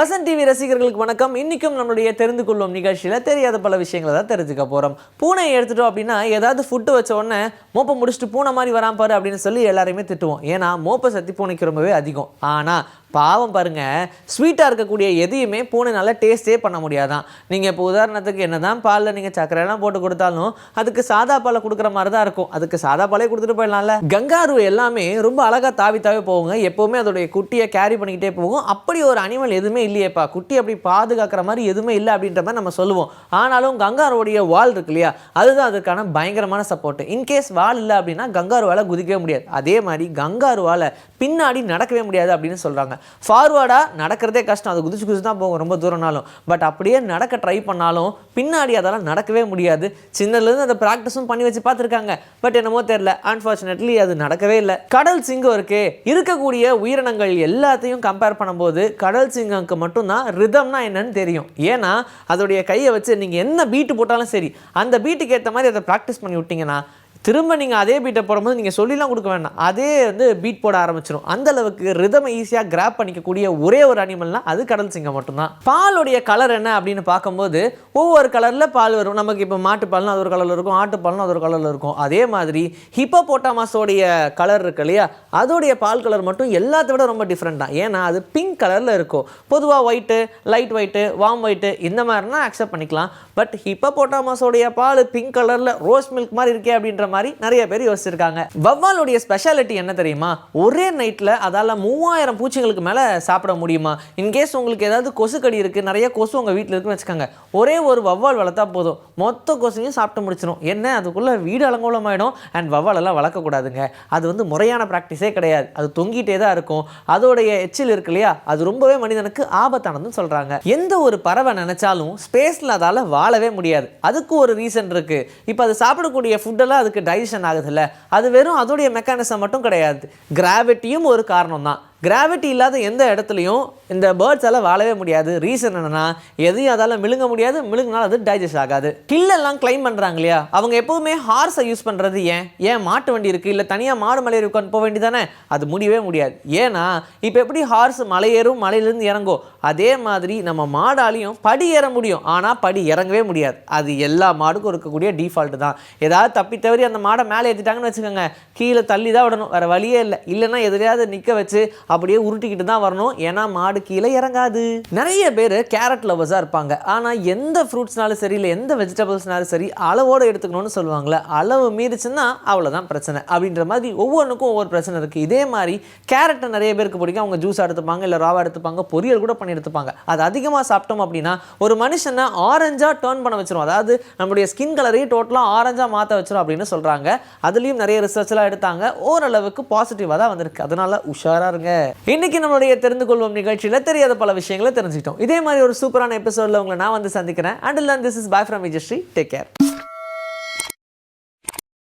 Vasan TV ரசிகர்களுக்கு வணக்கம். இன்னைக்கும் நம்மளுடைய தெரிந்து கொள்ளும் நிகழ்ச்சியில் தெரியாத பல விஷயங்களை தான் தெரிஞ்சுக்க போகிறோம் பூனையை எடுத்துட்டோம் அப்படின்னா ஏதாவது ஃபுட்டு வச்ச உடனே மோப்பை முடிச்சுட்டு பூனை மாதிரி வரான் பாரு அப்படின்னு சொல்லி எல்லாரையுமே திட்டுவோம். ஏன்னா மோப்ப சக்தி பூனைக்கு ரொம்பவே அதிகம். ஆனால் பாவம் பாருங்க. ஸ்வீட்டாக இருக்கக்கூடிய எதையுமே பூனைனால டேஸ்ட்டே டேஸ்டே பண்ண முடியாதான். நீங்கள் இப்போ உதாரணத்துக்கு என்ன தான் பாலில் நீங்கள் சர்க்கரையெல்லாம் போட்டு கொடுத்தாலும் அதுக்கு சாதா பாலை கொடுக்குற மாதிரி தான் இருக்கும். அதுக்கு சாதா பாலே கொடுத்துட்டு போயிடலாம்ல. கங்காரு எல்லாமே ரொம்ப அழகாக தாவி தாவி போகுங்க. எப்போவுமே அதோடைய குட்டியை கேரி பண்ணிக்கிட்டே போகும். அப்படி ஒரு அனிமல் எதுவுமே இல்லையேப்பா. குட்டி அப்படி பாதுகாக்கிற மாதிரி எதுவுமே இல்லை அப்படின்ற மாதிரி நம்ம சொல்லுவோம். ஆனாலும் கங்காருடைய வால் இருக்கு இல்லையா? அதுதான் அதுக்கான பயங்கரமான சப்போர்ட் இன்கேஸ் வால் இல்லை அப்படின்னா கங்காருவால் குதிக்கவே முடியாது. அதே மாதிரி கங்காருவால் பின்னாடி நடக்கவே முடியாது அப்படின்னு சொல்கிறாங்க ஃபார்வர்டாக நடக்கிறதே கஷ்டம். அது குதிச்சு குதிச்சு தான் போகும் ரொம்ப தூரம்னாலும். பட் அப்படியே நடக்க ட்ரை பண்ணாலும் பின்னாடி அதெல்லாம் நடக்கவே முடியாது. சின்னதுலேருந்து அதை ப்ராக்டிஸும் பண்ணி வச்சு பார்த்துருக்காங்க. பட் என்னமோ தெரில அன்ஃபார்ச்சுனேட்லி அது நடக்கவே இல்லை. கடல் சிங்கம் இருக்கே. இருக்கக்கூடிய உயிரினங்கள் எல்லாத்தையும் கம்பேர் பண்ணும்போது கடல் சிங்கம்க்கு மட்டும்தான் ரிதம்னா என்னன்னு தெரியும். ஏன்னா அதோடைய கையை வச்சு நீங்கள் என்ன பீட்டு போட்டாலும் சரி அந்த பீட்டுக்கு ஏற்ற மாதிரி அதை ப்ராக்டிஸ் பண்ணி விட்டிங்கன்னா திரும்ப நீங்கள் அதே பீட்டை போடும்போது நீங்கள் சொல்லிலாம் கொடுக்க வேண்டாம். அதே வந்து பீட் போட ஆரம்பிச்சிடும் அந்த அளவுக்கு ரிதமை ஈஸியாக கிராப் பண்ணிக்கக்கூடிய ஒரே ஒரு அனிமல்னா அது கடல் சிங்கம் மட்டும்தான். பாலுடைய கலர் என்ன அப்படின்னு பார்க்கும்போது ஒவ்வொரு கலரில் பால் வரும். நமக்கு இப்போ மாட்டுப்பால்னா அது ஒரு கலரில் இருக்கும் ஆட்டுப்பால்னா அது ஒரு கலரில் இருக்கும். அதே மாதிரி ஹிப்போபோட்டாமாஸோடைய கலர் இருக்கு இல்லையா? அதோடைய பால் கலர் மட்டும் எல்லாத்த விட ரொம்ப டிஃப்ரெண்ட் தான். ஏன்னா அது பிங்க் கலரில் இருக்கும். பொதுவாக white light white warm white இந்த மாதிரினா அக்செப்ட் பண்ணிக்கலாம். பட் ஹிப்போபோட்டாமாஸோடைய பால் பிங்க் கலரில் ரோஸ் மில்க் மாதிரி இருக்கே அப்படின்ற மாதிரி நிறைய பேர் யோசிச்சிருக்காங்க. வவ்வாலுடைய ஸ்பெஷாலிட்டி என்ன தெரியுமா? ஒரே நைட்டில் அதால் மூவாயிரம் பூச்சிங்களுக்கு மேலே சாப்பிட முடியுமா? இன்கேஸ் உங்களுக்கு ஏதாவது கொசுக்கடி இருக்குது நிறைய கொசு உங்கள் வீட்டில் இருக்குன்னு வச்சுக்கோங்க. ஒரே ஒரு வவ்வால் வளர்த்தா போதும். மொத்த கொசையும் சாப்பிட்டு முடிச்சிடும் என்ன? அதுக்குள்ளே வீடு அலங்கோலமாயிடும். அண்ட் வவ்வாலெல்லாம் வளர்க்கக்கூடாதுங்க அது வந்து முறையான ப்ராக்டிஸே கிடையாது. அது தொங்கிட்டே தான் இருக்கும். அதோடைய எச்சில் இருக்கு இல்லையா? அது ரொம்பவே மனிதனுக்கு ஆபத்தானதுன்னு சொல்கிறாங்க எந்த ஒரு பறவை நினைச்சாலும் ஸ்பேஸில் அதால் வாழவே முடியாது. அதுக்கு ஒரு ரீசன் இருக்குது இப்போ அது சாப்பிடக்கூடிய ஃபுட்டெல்லாம் அதுக்கு டைஜஷன் ஆகுதுல்ல? அது வெறும் அதோடைய மெக்கானிசம் மட்டும் கிடையாது. கிராவிட்டியும் ஒரு காரணம் தான் கிராவிட்டி இல்லாத எந்த இடத்துலையும் இந்த பேர்ட்ஸால் வாழவே முடியாது. ரீசன் என்னென்னா எதையும் அதால் மிழுங்க முடியாது. மிழுங்கினாலும் அது டைஜஸ்ட் ஆகாது. ஹில்லெல்லாம் கிளைம் பண்ணுறாங்க இல்லையா? அவங்க எப்போவுமே ஹார்ஸை யூஸ் பண்ணுறது ஏன்? ஏன் மாட்டு வண்டி இருக்குது இல்லை தனியாக மாடு மலை உட்காந்து போக வேண்டியதானே? அது முடியவே முடியாது. ஏன்னா இப்போ எப்படி ஹார்ஸ் மலையேறும் மலையிலேருந்து இறங்கும் அதே மாதிரி நம்ம மாடாலையும் படி ஏற முடியும். ஆனால் படி இறங்கவே முடியாது. அது எல்லா மாடுக்கும் இருக்கக்கூடிய டிஃபால்ட்டு தான். ஏதாவது தப்பி தவறி அந்த மாடை மேலே ஏற்றிட்டாங்கன்னு வச்சுக்கோங்க. கீழே தள்ளி தான் விடணும். வேறு வழியே இல்லை. இல்லைன்னா எதிரையாவது நிற்க வச்சு அப்படியே உருட்டிக்கிட்டு தான் வரணும். ஏன்னா மாடு கீழே இறங்காது. நிறைய பேர் கேரட் லவர்ஸாக இருப்பாங்க. ஆனால் எந்த ஃப்ரூட்ஸ்னாலும் சரி இல்லை எந்த வெஜிடபிள்ஸ்னாலும் சரி அளவோடு எடுத்துக்கணும்னு சொல்லுவாங்களே அளவு மீறிச்சுன்னா அவ்வளோதான் பிரச்சனை அப்படின்ற மாதிரி ஒவ்வொன்றுக்கும் ஒவ்வொரு பிரச்சனை இருக்குது இதே மாதிரி கேரட்டை நிறைய பேருக்கு பிடிக்கும். அவங்க ஜூஸ் எடுத்துப்பாங்க இல்லை ராவா எடுத்துப்பாங்க பொரியல் கூட பண்ணி எடுத்துப்பாங்க. அது அதிகமாக சாப்பிட்டோம் அப்படின்னா ஒரு மனுஷனை ஆரஞ்சாக டேர்ன் பண்ண வச்சிரும். அதாவது நம்மளுடைய ஸ்கின் கலரையும் டோட்டலாக ஆரஞ்சாக மாற்ற வச்சிரும் அப்படின்னு சொல்கிறாங்க அதுலேயும் நிறைய ரிசர்ச்லாம் எடுத்தாங்க. ஓரளவுக்கு பாசிட்டிவாக தான் வந்திருக்கு. அதனால உஷாராக இருங்க. இன்னைக்கு நம்மளுடைய தெரிந்து கொள்வோம் நிகழ்ச்சியில் தெரியாத பல விஷயங்களை தெரிஞ்சுக்கிட்டோம். இதே மாதிரி ஒரு சூப்பரான எபிசோடில் உங்களை நான் வந்து சந்திக்கிறேன். And this is bye from Vijayasri take care